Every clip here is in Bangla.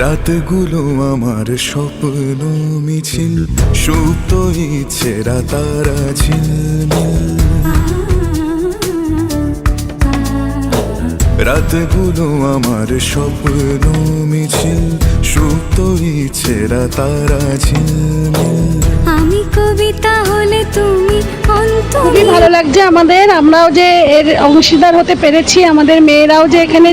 রাতগুলো আমার স্বপ্ন মিছিল সুপ্ত ইচ্ছেরা তারা ঝিলমিল রাতগুলো আমার স্বপ্ন মিছিল সুপ্ত ইচ্ছেরা তারা ঝিলমিল আমি কবিতা হলে তুমি খুবই ভালো লাগছে আমাদের আমরাও যে এর অংশীদার হতে পেরেছি আমাদের মেয়েরাও যে এখানে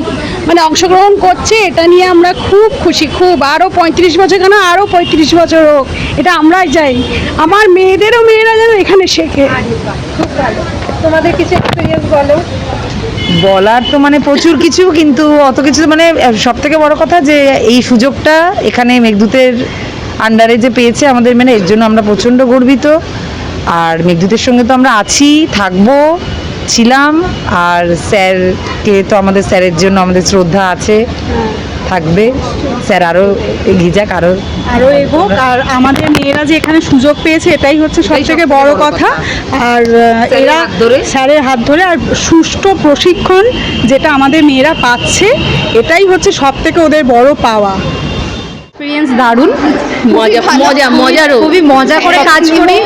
মানে অংশগ্রহণ করছে, এটা নিয়ে আমরা খুব খুশি, খুব। আরও পঁয়ত্রিশ বছর কেন? আরও পঁয়ত্রিশ বছর হোক, এটা আমরাই চাই। আমার মেয়েদেরও মেয়েরা যেন এখানে শেখে। তোমাদের কিছু এক্সপিরিয়েন্স বলো? বলার তো মানে প্রচুর কিছু, কিন্তু অত কিছু মানে সব থেকে বড় কথা যে, এই সুযোগটা এখানে মেঘদূতের আন্ডারে যে পেয়েছে আমাদের মানে এর জন্য আমরা প্রচণ্ড গর্বিত। আর মেঘদূতের সঙ্গে তো আমরা আছি, থাকব। ছিলাম আর স্যারকে তো আমাদের স্যারের জন্য আমাদের শ্রদ্ধা আছে থাকবে। স্যার আরও এগিয়ে যাক আরও আরও এগোক। আর আমাদের মেয়েরা যে এখানে সুযোগ পেয়েছে এটাই হচ্ছে সব থেকে বড় কথা। আর এরা ধরে? স্যারের হাত ধরে আর সুষ্ঠু প্রশিক্ষণ যেটা আমাদের মেয়েরা পাচ্ছে এটাই হচ্ছে সব থেকে ওদের বড় পাওয়া। এক্সপিরিয়েন্স দারুণ। মজা মজা মজারও। খুবই মজা করে কাজ করি।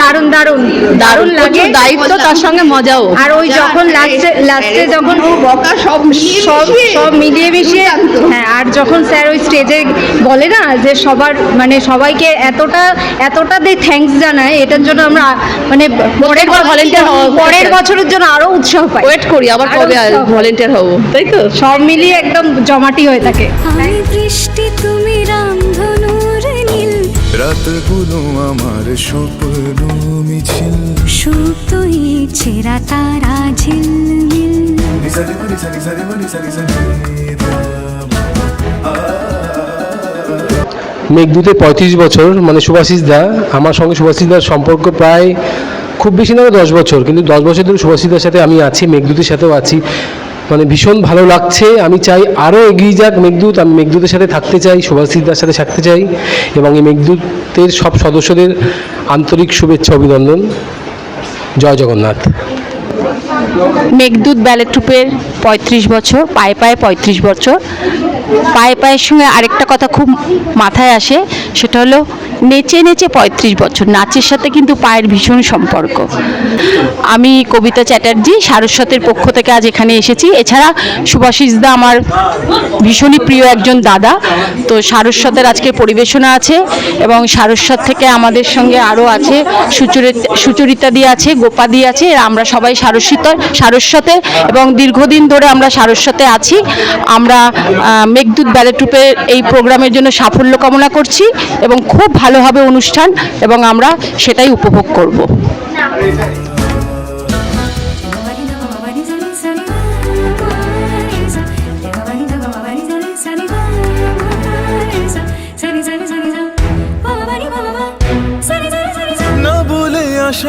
দারুণ দারুণ। দারুণ লাগে। দায়িত্ব তার সঙ্গে মজাও। আর ওই যখন লাস্টে লাস্টে যখন সব সব সব মিলিয়ে মিশিয়ে হ্যাঁ আর যখন স্যার ওই স্টেজে বলে না যে সবার মানে সবাইকে এতটা এতটা দিয়ে থ্যাঙ্কস জানায় এটার জন্য আমরা মানে পরের ভলেন্টিয়ার পরের বছরের জন্য আরও উৎসাহ পাই। ওয়েট করি আবার কবে ভলেন্টিয়ার হব তাই তো? সব মিলিয়ে একদম জমাটি হয়ে থাকে। বৃষ্টি তুমি রামধনুর নীল। রাতগুলো আমার স্বপ্ন মিছিল। সুপ্ত ইচ্ছেরা তারা ঝিলমিল। মেঘদূতে পঁয়ত্রিশ বছর মানে সুভাষিস দা আমার সঙ্গে সুভাষিস দার সম্পর্ক প্রায় খুব বেশি না দশ বছর কিন্তু দশ বছর ধরে সুভাষিস দার সাথে আমি আছি মেঘদূতের সাথেও আছি। মানে ভীষণ ভালো লাগছে। আমি চাই আরও এগিয়ে যাক মেঘদূত। আমি মেঘদূতের সাথে থাকতে চাই সুভাষিদার সাথে থাকতে চাই এবং এই মেঘদূতের সব সদস্যদের আন্তরিক শুভেচ্ছা, অভিনন্দন। জয় জগন্নাথ। মেঘদূত ব্যালেট ট্রুপের পঁয়ত্রিশ বছর, পায়ে পায়ে পঁয়ত্রিশ বছর। পায়ে পায়ের সঙ্গে আরেকটা কথা খুব মাথায় আসে, সেটা হলো নেচে নেচে পঁয়ত্রিশ বছর, নাচের সাথে কিন্তু পায়ের ভীষণ সম্পর্ক। আমি কবিতা চ্যাটার্জি, সারস্বতের পক্ষ থেকে আজ এখানে এসেছি। এছাড়া সুভাষিস দা আমার ভীষণই প্রিয় একজন দাদা, তো সারস্বতের আজকে পরিবেশনা আছে এবং সারস্বত থেকে আমাদের সঙ্গে আরও আছে, সুচরিতা সুচরিতা দিয়ে আছে, গোপা দিয়ে আছে আমরা সবাই সারস্বত সারস্বতে এবং দীর্ঘদিন ধরে আমরা সারস্বতে আছি। আমরা মেঘদূত ব্যালেট ট্রুপের এই প্রোগ্রামের জন্য সাফল্য কামনা করছি এবং খুব ভালোভাবে অনুষ্ঠান এবং আমরা সেটাই উপভোগ করব।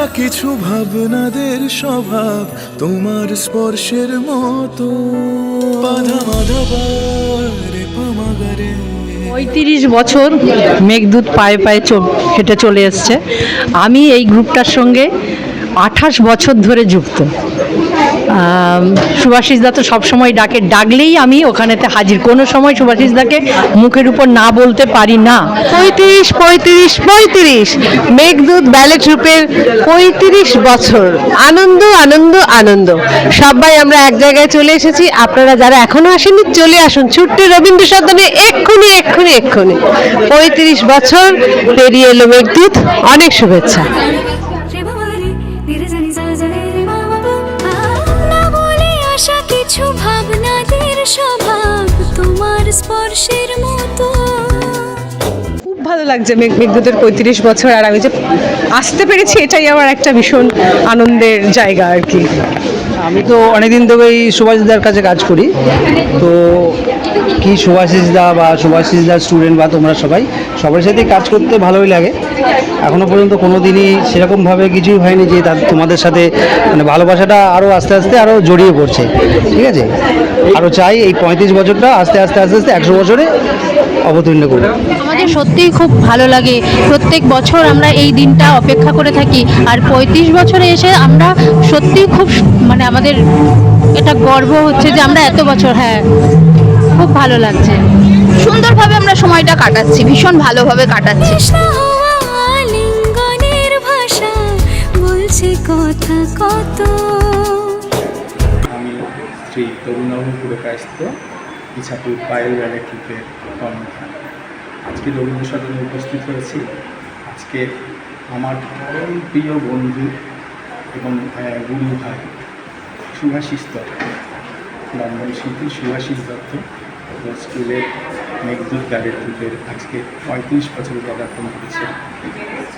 আসা কিছু ভাবনাদের স্বভাব, তোমার স্পর্শের মতো। পঁয়ত্রিশ বছর মেঘদূত পায়ে পায়ে হেঁটে চলে এসছে। আমি এই গ্রুপটার সঙ্গে আঠাশ বছর ধরে যুক্ত। আম, সুভাষিস দা তো সবসময় ডাকে ডাকলেই আমি ওখানেতে হাজির। কোনো সময় সুভাষিস দাকে মুখের উপর না বলতে পারি না। পঁয়ত্রিশ পঁয়ত্রিশ পঁয়ত্রিশ। মেঘদূত ব্যালেট রূপের পঁয়ত্রিশ বছর। আনন্দ আনন্দ আনন্দ। সবাই আমরা এক জায়গায় চলে এসেছি। আপনারা যারা এখনও আসেননি চলে আসুন ছোট্ট রবীন্দ্র সদনে এক্ষুনি এক্ষুনি এক্ষুনি। পঁয়ত্রিশ বছর পেরিয়ে এলো মেঘদূত। অনেক শুভেচ্ছা। স্পর্শের মতো। খুব ভালো লাগছে মেঘ মেঘদূতের পঁয়ত্রিশ বছর আর আমি যে আসতে পেরেছি এটাই আমার একটা ভীষণ আনন্দের জায়গা আর কি। আমি তো অনেকদিন থেকেই সুভাষদার কাছে কাজ করি। তো কি সুভাষিস দা বা সুভাষিস দা স্টুডেন্ট বা তোমরা সবাই, সবার সাথেই কাজ করতে ভালোই লাগে। এখনও পর্যন্ত কোনো দিনই সেরকমভাবে কিছুই হয়নি যে তার তোমাদের সাথে মানে ভালোবাসাটা আরও আস্তে আস্তে আরও জড়িয়ে পড়ছে। ঠিক আছে? আরও চাই এই পঁয়ত্রিশ বছরটা আস্তে আস্তে আস্তে আস্তে একশো বছরে অবতীর্ণ করবে আমাদের সত্যিই খুব ভালো লাগে। প্রত্যেক বছর আমরা এই দিনটা অপেক্ষা করে থাকি। আর পঁয়ত্রিশ বছরে এসে আমরা সত্যিই খুব মানে আমাদের এটা গর্ব হচ্ছে যে আমরা এত বছর হ্যাঁ। খুব ভালো লাগছে। সুন্দরভাবে আমরা সময়টা কাটাচ্ছি ভীষণ ভালোভাবে কাটাচ্ছি। কথা কত। আমি শ্রী তরুণবাবু পুরকায়স্থ ইছাপুর পায়েল ব্যালেট ট্রুপের কর্মধার আজকে রবীন্দ্র সদনে উপস্থিত হয়েছি। আজকে আমার পরম প্রিয় বন্ধু এবং গুরু ভাই সুভাষিস লন্ডন শিল্পী সুভাষিস দত্ত স্কুলের মেঘদূত ট্রুপের আজকে পঁয়ত্রিশ বছর পদার্পণ করেছে।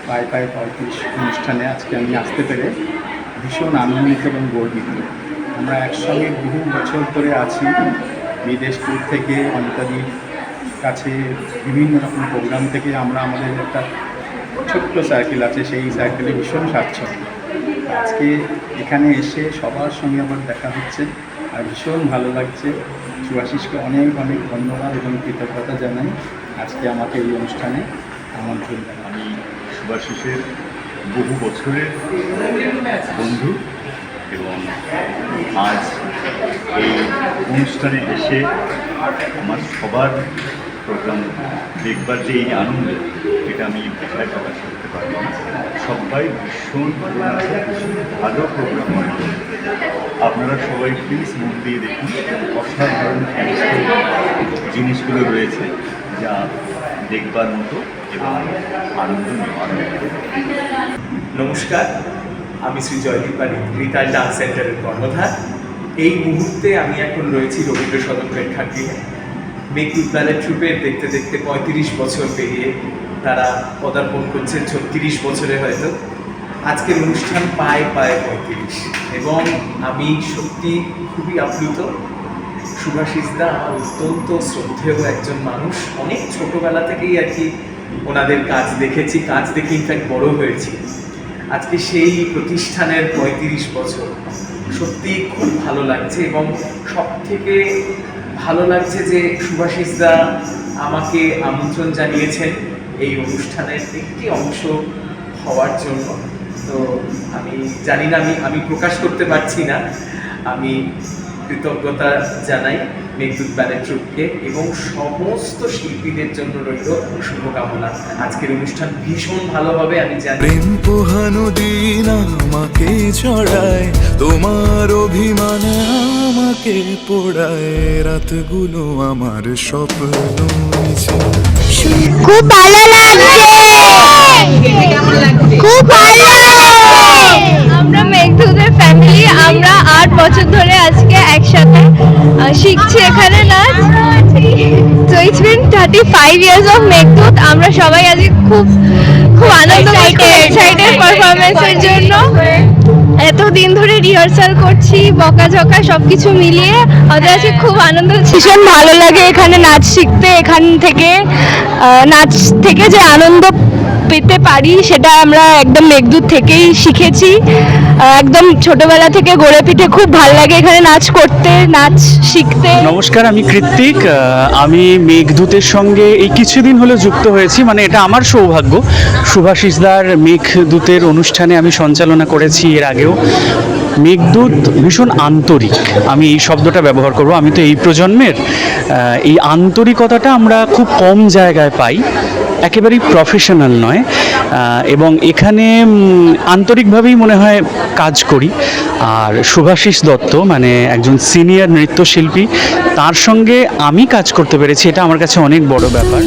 পায়ে পায়ে পঁয়ত্রিশ অনুষ্ঠানে আজকে আমি আসতে পেরে ভীষণ আনন্দিত এবং গর্বিত। আমরা একসঙ্গে বহু বছর ধরে আছি। বিদেশ ট্যুর থেকে অনিতাদির কাছে বিভিন্ন রকম প্রোগ্রাম থেকে আমরা আমাদের একটা ছোট্ট সার্কেল আছে, সেই সার্কেলে ভীষণ স্বাচ্ছন্দ্য। আজকে এখানে এসে সবার সঙ্গে আমার দেখা হচ্ছে। আর ভীষণ ভালো লাগছে। সুভাষিসকে অনেক অনেক ধন্যবাদ এবং কৃতজ্ঞতা জানাই আজকে আমাকে এই অনুষ্ঠানে আমন্ত্রণ আমি সুভাষিসের বহু বছরের বন্ধু এবং আজ এই অনুষ্ঠানে এসে আমার সবার প্রোগ্রাম দেখবার যে এই আনন্দ, এটা আমি ভাষায় প্রকাশ করতে পারব না। সবাই ভীষণ ভালো প্রোগ্রাম আপনারা সবাই প্লিজ মন দিয়ে দেখুন, অসাধারণ জিনিসগুলো রয়েছে যা দেখবার মতো এবং আনন্দ নেওয়ার মতো। নমস্কার, আমি শ্রী জয়দীপ বাড়ি রিতাল ডান্স সেন্টারের কর্ণধার। এই মুহূর্তে আমি এখন রয়েছি রবীন্দ্র সদন প্রেক্ষাগৃহে। মেঘদূত ব্যালেট ট্রুপের দেখতে দেখতে পঁয়ত্রিশ বছর পেরিয়ে তারা পদার্পণ করছেন ছত্রিশ বছরে হয়তো। আজকের অনুষ্ঠান পায় পায় পঁয়ত্রিশ। এবং আমি সত্যি খুবই আপ্লুত। সুভাষিস দা আমার অত্যন্ত শ্রদ্ধেয় একজন মানুষ। অনেক ছোটবেলা থেকেই আর কি ওনাদের কাজ দেখেছি। কাজ দেখে ইনফ্যাক্ট বড় হয়েছি। আজকে সেই প্রতিষ্ঠানের পঁয়ত্রিশ বছর। সত্যি খুব ভালো লাগছে এবং সব থেকে ভালো লাগছে যে সুভাষিস দা আমাকে আমন্ত্রণ জানিয়েছেন। এই অনুষ্ঠানের একটি অংশ হওয়ার জন্য। তো আমি জানি না, আমি আমি প্রকাশ করতে পারছি না। আমি কৃতজ্ঞতা জানাই মেঘদূত ব্যালেট ট্রুপকে এবং সমস্ত শিল্পীদের জন্য রইল শুভকামনা। আজকের অনুষ্ঠান ভীষণ ভালো হবে আমি জানি। আমাকে চড়ায় তোমার অভিমানে আমাকে পোড়ায়, রাতগুলো আমার স্বপ্ন খুব ভালো লাগছে। খুব ভালো আমরা মেঘদূতের ফ্যামিলি আমরা আট বছর ধরে আজকে একসাথে শিখছি এখানে নাচ। তো it's been thirty five years of Meghdoot. আমরা সবাই আজকে খুব খুব আনন্দ এক্সাইটেড পারফরমেন্সের জন্য। এতদিন ধরে রিহার্সাল করছি বকাঝকা সবকিছু মিলিয়ে। আমাদের আজকে খুব আনন্দ ভীষণ ভালো লাগে এখানে নাচ শিখতে এখান থেকে নাচ থেকে যে আনন্দ পেতে পারি, সেটা আমরা একদম মেঘদূত থেকেই শিখেছি। একদম ছোটবেলা থেকে গড়ে পিঠে খুব ভালো লাগে এখানে নাচ করতে, নাচ শিখতে। নমস্কার, আমি কৃত্তিক। আমি মেঘদূতের সঙ্গে এই কিছুদিন হলো যুক্ত হয়েছি মানে এটা আমার সৌভাগ্য। সুভাষিসদার মেঘদূতের অনুষ্ঠানে আমি সঞ্চালনা করেছি এর আগেও। মেঘদূত ভীষণ আন্তরিক, আমি এই শব্দটা ব্যবহার করব। আমি তো এই প্রজন্মের এই আন্তরিকতাটা আমরা খুব কম জায়গায় পাই। একেবারেই প্রফেশনাল নয় এবং এখানে আন্তরিকভাবেই মনে হয় কাজ করি। আর শুভাশিস দত্ত মানে একজন সিনিয়র নৃত্যশিল্পী, তার সঙ্গে আমি কাজ করতে পেরেছি, এটা আমার কাছে অনেক বড় ব্যাপার।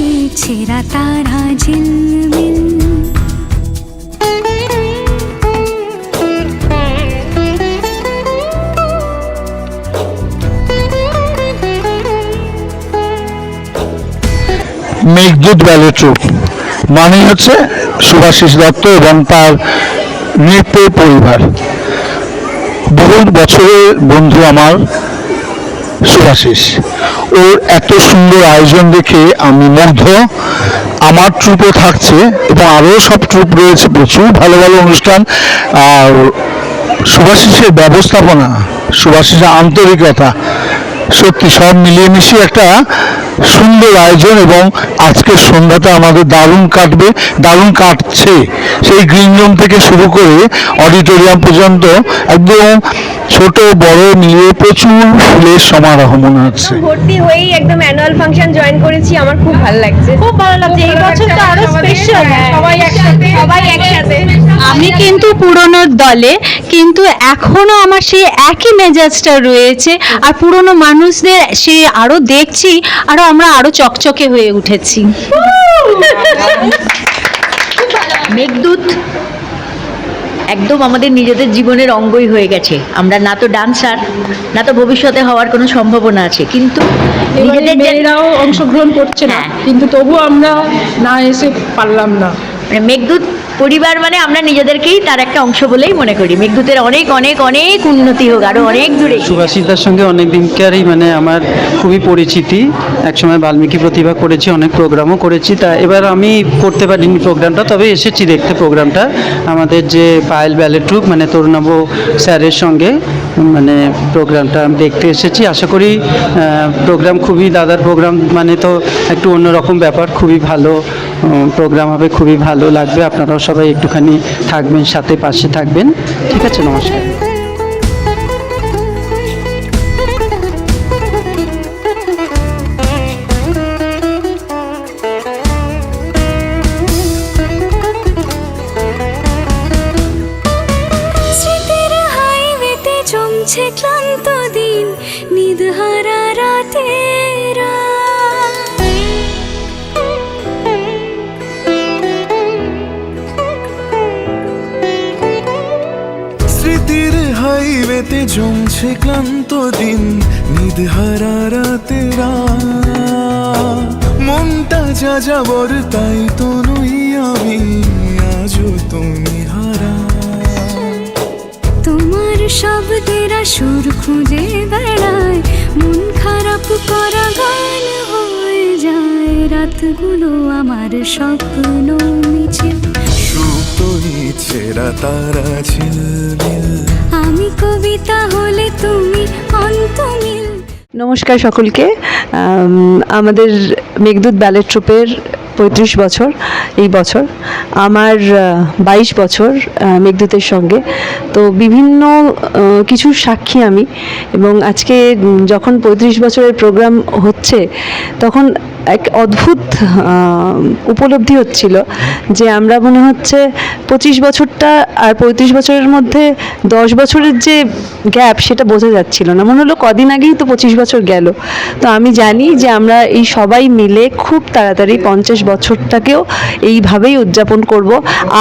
মেঘদূত ব্যালে ট্রুপ মানেই হচ্ছে সুভাষিস দত্ত এবং তার নৃত্যের পরিবার। বহু বছরের বন্ধু আমার সুভাষিস। ওর এত সুন্দর আয়োজন দেখে আমি মুগ্ধ। আমার ট্রুপও থাকছে এবং আরও সব ট্রুপ রয়েছে। প্রচুর ভালো ভালো অনুষ্ঠান। আর সুভাষিসের ব্যবস্থাপনা, সুভাষিসের আন্তরিকতা, সত্যি সব মিলিয়ে মিশিয়ে একটা সুন্দর আয়োজন এবং আজকের সন্ধ্যাটা আমাদের দারুণ কাটবে, দারুণ কাটছে। সেই গ্রিন রুম থেকে শুরু করে অডিটোরিয়াম পর্যন্ত একদম ছোট বড় মিলিয়ে প্রচুর ফুলের সমারোহ মনে হচ্ছে। ভর্তি হয়েই একদম অ্যানুয়াল ফাংশন জয়েন করেছি আমার খুব ভালো লাগছে। খুব ভালো লাগছে এই বছর তো আরও স্পেশাল সবাই একসাথে সবাই একসাথে। আমি কিন্তু পুরনো দলে কিন্তু এখনও আমার সেই একই মেজাজটা রয়েছে আর পুরনো মানুষদের সে আরও দেখছি আরও আমরা আরও চকচকে হয়ে উঠেছি। মেঘদূত একদম আমাদের নিজেদের জীবনের অঙ্গই হয়ে গেছে। আমরা না তো ডান্সার না তো ভবিষ্যতে হওয়ার কোনো সম্ভাবনা আছে। কিন্তু নিজেদের মেয়েরাও অংশগ্রহণ করছে না। হ্যাঁ। কিন্তু তবুও আমরা না এসে পারলাম না। মানে মেঘদূত পরিবার মানে আমরা নিজেদেরকেই তার একটা অংশ বলেই মনে করি। মেঘদূতের অনেক অনেক অনেক উন্নতি হোক, আরও অনেক দূরে। সুভাষিতার সঙ্গে অনেক দিনকারই মানে আমার খুবই পরিচিতি। একসময় বাল্মীকি প্রতিভা করেছি, অনেক প্রোগ্রামও করেছি। তা এবার আমি করতে পারিনি প্রোগ্রামটা তবে এসেছি দেখতে প্রোগ্রামটা আমাদের যে পায়েল ব্যালেট ট্রুপ মানে তরুণাব স্যারের সঙ্গে মানে প্রোগ্রামটা আমি দেখতে এসেছি। আশা করি প্রোগ্রাম খুবই দাদার প্রোগ্রাম মানে তো একটু অন্যরকম ব্যাপার, খুবই ভালো প্রোগ্রাম হবে, খুবই ভালো লাগবে। আপনারাও সবাই একটুখানি থাকবেন, সাথে পাশে থাকবেন। ঠিক আছে, নমস্কার। হাইওয়েতে জমছে ক্লান্ত দিন নিদহারা রাতেরা মনটা যা যাবর তাই তো নই আমি আজও তুমি হারা তোমার সব শব্দেরা সুর খুঁজে বেড়ায় মন খারাপ করা গান হয়ে যায়। রাতগুলো আমার স্বপ্ন মিছিল সুপ্ত ইচ্ছেরা তারা ঝিলমিল আমি কবিতা হলে তুমি অন্তমিল। নমস্কার সকলকে। আমাদের মেঘদূত ব্যালেট ট্রুপের পঁয়ত্রিশ বছর, এই বছর, আমার বাইশ বছর মেঘদূতের সঙ্গে। তো বিভিন্ন কিছু সাক্ষী আমি এবং আজকে যখন পঁয়ত্রিশ বছরের প্রোগ্রাম হচ্ছে, তখন এক অদ্ভুত উপলব্ধি হচ্ছিল যে আমরা মনে হচ্ছে পঁচিশ বছরটা আর পঁয়ত্রিশ বছরের মধ্যে দশ বছরের যে গ্যাপ সেটা বোঝা যাচ্ছিল না। মনে হলো কদিন আগেই তো পঁচিশ বছর গেল। তো আমি জানি যে আমরা এই সবাই মিলে খুব তাড়াতাড়ি পঞ্চাশ বছরটাকেও এইভাবেই উদযাপন করব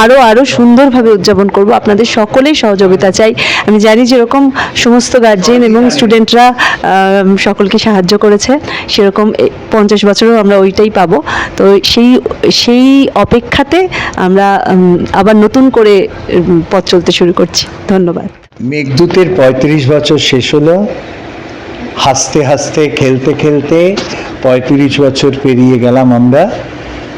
আরও আরও সুন্দরভাবে উদযাপন করব। আপনাদের সকলেই সহযোগিতা চাই। আমি জানি যেরকম সমস্ত গার্জেন এবং স্টুডেন্টরা সকলকে সাহায্য করেছে, সেরকম পঞ্চাশ বছরেও আমরা ওইটাই পাবো। তো সেই সেই অপেক্ষাতে আমরা আবার নতুন করে পথ চলতে শুরু করছি। ধন্যবাদ। মেঘদূতের পঁয়ত্রিশ বছর শেষ হলো। হাসতে হাসতে, খেলতে খেলতে পঁয়ত্রিশ বছর পেরিয়ে গেলাম আমরা।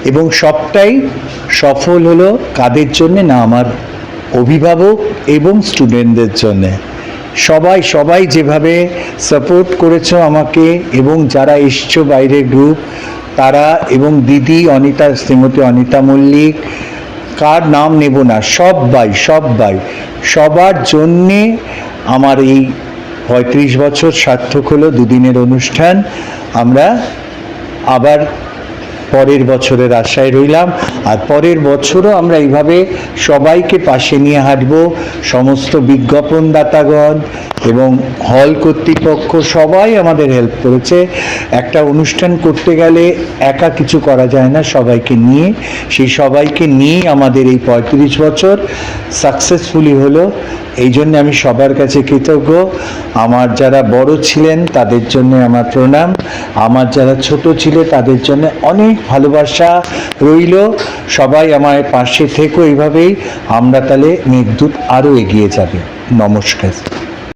এবং সবটাই সফল হলো কাদের জন্যে না? আমার অভিভাবক এবং স্টুডেন্টদের জন্যে। সবাই সবাই যেভাবে সাপোর্ট করেছ আমাকে এবং যারা এসছো বাইরের গ্রুপ তারা এবং দিদি অনিতা, শ্রীমতী অনিতা মল্লিক, কার নাম নেব না সবাই সবাই সবার জন্যে আমার এই পঁয়ত্রিশ বছর সার্থক হলো দুদিনের অনুষ্ঠান। আমরা আবার পরের বছরের আশায় রইলাম। আর পরের বছরও আমরা এইভাবে সবাইকে পাশে নিয়ে হাঁটব। সমস্ত বিজ্ঞাপনদাতাগণ এবং হল কর্তৃপক্ষ সবাই আমাদের হেল্প করেছে। একটা অনুষ্ঠান করতে গেলে একা কিছু করা যায় না সবাইকে নিয়ে। সেই সবাইকে নিয়ে আমাদের এই পঁয়ত্রিশ বছর সাকসেসফুলি হলো। এই জন্য আমি সবার কাছে কৃতজ্ঞ। আমার যারা বড় ছিলেন, তাদের জন্য আমার প্রণাম। আমার যারা ছোট ছিল, তাদের জন্য অনেক ভালোবাসা রইল। সবাই আমার পাশে থেকো এইভাবেই। আমরা তাহলে মেঘদূত আরও এগিয়ে যাবে। নমস্কার।